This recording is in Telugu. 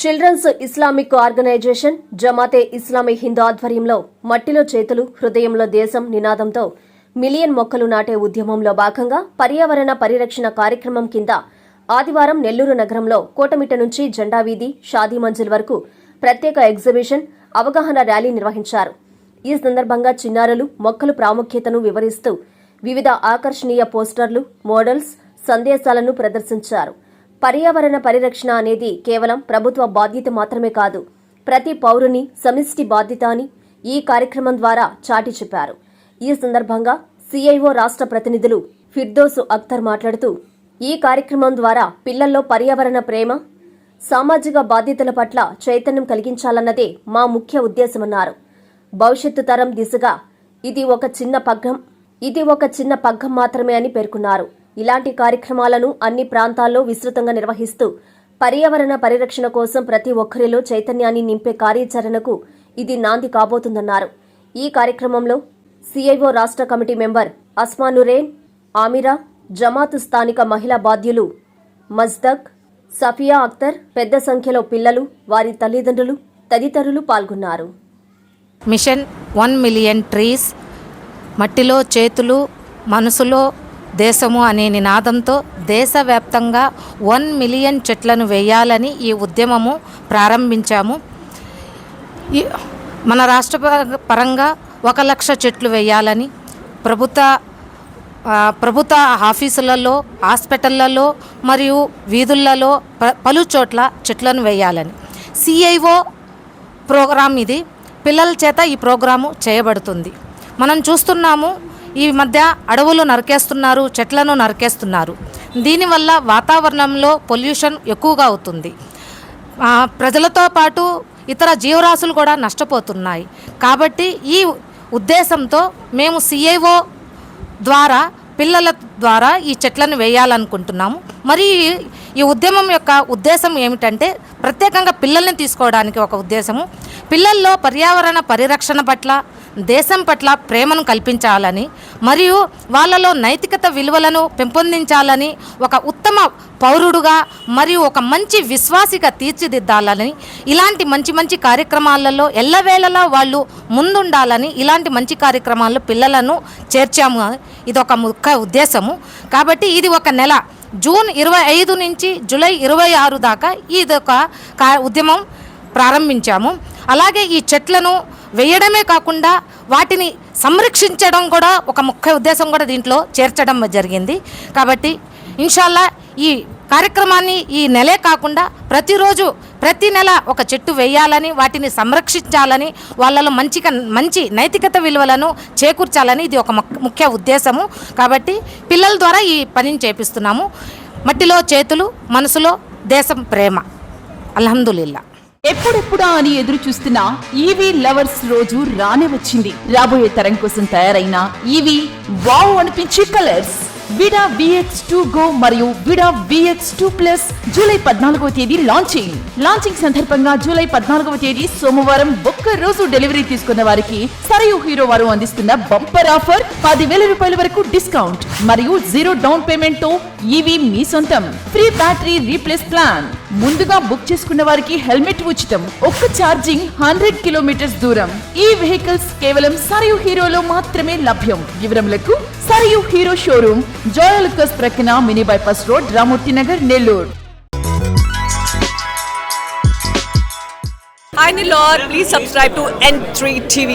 Children's Islamic organization Jamaat-e Islami Hind ఆధ్వర్యంలో మట్టిలో చేతులు హృదయంలో దేశం నినాదంతో మిలియన్ మొక్కలు నాటే ఉద్యమంలో భాగంగా పర్యావరణ పరిరక్షణ కార్యక్రమం కింద ఆదివారం నెల్లూరు నగరంలో కోటమిట నుంచి జెండా వీధి షాదీ మంజిల్ వరకు ప్రత్యేక ఎగ్జిబిషన్ అవగాహన ర్యాలీ నిర్వహించారు. ఈ సందర్భంగా చిన్నారులు మొక్కలు ప్రాముఖ్యతను వివరిస్తూ వివిధ ఆకర్షణీయ పోస్టర్లు మోడల్స్ సందేశాలను ప్రదర్శించారు. పర్యావరణ పరిరక్షణ అనేది కేవలం ప్రభుత్వ బాధ్యత మాత్రమే కాదు ప్రతి పౌరుని సమిష్టి బాధ్యత అని ఈ కార్యక్రమం ద్వారా చాటి చెప్పారు. ఈ సందర్భంగా సిఐఓ రాష్ట్ర ప్రతినిధులు ఫిర్దోసు అఖ్తర్ మాట్లాడుతూ ఈ కార్యక్రమం ద్వారా పిల్లల్లో పర్యావరణ ప్రేమ సామాజిక బాధ్యతల పట్ల చైతన్యం కలిగించాలన్నదే మా ముఖ్య ఉద్దేశమన్నారు. భవిష్యత్తు తరం దిశగా ఇది ఒక చిన్న పగ్గం ఇది ఒక చిన్న పగ్గం మాత్రమే అని పేర్కొన్నారు. ఇలాంటి కార్యక్రమాలను అన్ని ప్రాంతాల్లో విస్తృతంగా నిర్వహిస్తూ పర్యావరణ పరిరక్షణ కోసం ప్రతి ఒక్కరిలో చైతన్యాన్ని నింపే కార్యాచరణకు ఇది నాంది కాబోతుందన్నారు. ఈ కార్యక్రమంలో సిఐఓ రాష్ట్ర కమిటీ మెంబర్ అస్మానురేన్ ఆమిరా జమాతు స్థానిక మహిళా బాధ్యులు మజ్దక్ సఫియా అఖ్తర్ పెద్ద సంఖ్యలో పిల్లలు వారి తల్లిదండ్రులు తదితరులు పాల్గొన్నారు. మిషన్ వన్ మిలియన్ ట్రీస్ మట్టిలో చేతులు మనసులో దేశము అనే నినాదంతో దేశవ్యాప్తంగా వన్ మిలియన్ చెట్లను వేయాలని ఈ ఉద్యమము ప్రారంభించాము. ఈ మన రాష్ట్ర పరంగా ఒక లక్ష చెట్లు వేయాలని ప్రభుత్వ ప్రభుత్వ ఆఫీసులలో హాస్పిటళ్ళలో మరియు వీధులలో ప- పలు చోట్ల చెట్లను వేయాలని. సిఐఓ ప్రోగ్రాం ఇది. పిల్లల చేత ఈ ప్రోగ్రాము చేయబడుతుంది. మనం చూస్తున్నాము ఈ మధ్య అడవులు నరికేస్తున్నారు చెట్లను నరికేస్తున్నారు. దీనివల్ల వాతావరణంలో పొల్యూషన్ ఎక్కువగా అవుతుంది. ప్రజలతో పాటు ఇతర జీవరాశులు కూడా నష్టపోతున్నాయి. కాబట్టి ఈ ఉద్దేశంతో మేము సిఐఓ ద్వారా పిల్లల ద్వారా ఈ చెట్లను వేయాలనుకుంటున్నాము. మరి ఈ ఉద్యమం యొక్క ఉద్దేశం ఏమిటంటే ప్రత్యేకంగా పిల్లల్ని తీసుకోవడానికి ఒక ఉద్దేశము. పిల్లల్లో పర్యావరణ పరిరక్షణ పట్ల దేశం పట్ల ప్రేమను కల్పించాలని మరియు వాళ్ళలో నైతికత విలువలను పెంపొందించాలని ఒక ఉత్తమ పౌరుడుగా మరియు ఒక మంచి విశ్వాసిగా తీర్చిదిద్దాలని ఇలాంటి మంచి మంచి కార్యక్రమాలలో ఎల్లవేళలా వాళ్ళు ముందుండాలని ఇలాంటి మంచి కార్యక్రమాల్లో పిల్లలను చేర్చాము. ఇది ఒక ముఖ్య ఉద్దేశము. కాబట్టి ఇది ఒక నెల. జూన్ ఇరవై ఐదు నుంచి జూలై ఇరవై ఆరు దాకా ఇది ఒక ఉద్యమం ప్రారంభించాము. అలాగే ఈ చెట్లను వేయడమే కాకుండా వాటిని సంరక్షించడం కూడా ఒక ముఖ్య ఉద్దేశం కూడా దీంట్లో చేర్చడం జరిగింది. కాబట్టి ఇన్షాల్లా ఈ కార్యక్రమాన్ని ఈ నెలే కాకుండా ప్రతిరోజు ప్రతి నెల ఒక చెట్టు వేయాలని వాటిని సంరక్షించాలని వాళ్ళలో మంచిగా మంచి నైతికత విలువలను చేకూర్చాలని ఇది ఒక ముఖ్య ఉద్దేశము. కాబట్టి పిల్లల ద్వారా ఈ పనిని చేపిస్తున్నాము. మట్టిలో చేతులు మనసులో దేశం ప్రేమ. అల్హందుల్లా ఎప్పుడెప్పుడా అని ఎదురు చూస్తున్న ఈవీ లవర్స్ రోజు రానే వచ్చింది రాబోయే తరం కోసం తయారైన ఈవీ వావ్ అనిపించే colours. Vida VX two go మరియు Vida VX two plus July పద్నాలుగవ తేదీ లాంచింగ్ లాంచింగ్ సందర్భంగా జూలై పద్నాలుగవ తేదీ సోమవారం ఒక్క రోజు డెలివరీ తీసుకున్న వారికి సరయు హీరో వారు అందిస్తున్న బంపర్ ఆఫర్ పదివేల రూపాయల వరకు డిస్కౌంట్ మరియు జీరో డౌన్ పేమెంట్తో ఈవీ మీ సొంతం. ఫ్రీ బ్యాటరీ రీప్లేస్ ప్లాన్ ముందుగా బుక్ చేసుకున్న వారికి హెల్మెట్ ఉచితం. ఒక్క ఛార్జింగ్ హండ్రెడ్ కిలోమీటర్స్ దూరం. ఈ వెహికల్స్ కేవలం సరియు హీరోలో మాత్రమే లభ్యం. వివరములకు సరియు హీరో షోరూమ్ జోయలుకస్ ప్రక్కన mini bypass road Ramurthy Nagar Nellore. Hi Nilor, please subscribe to N3 TV.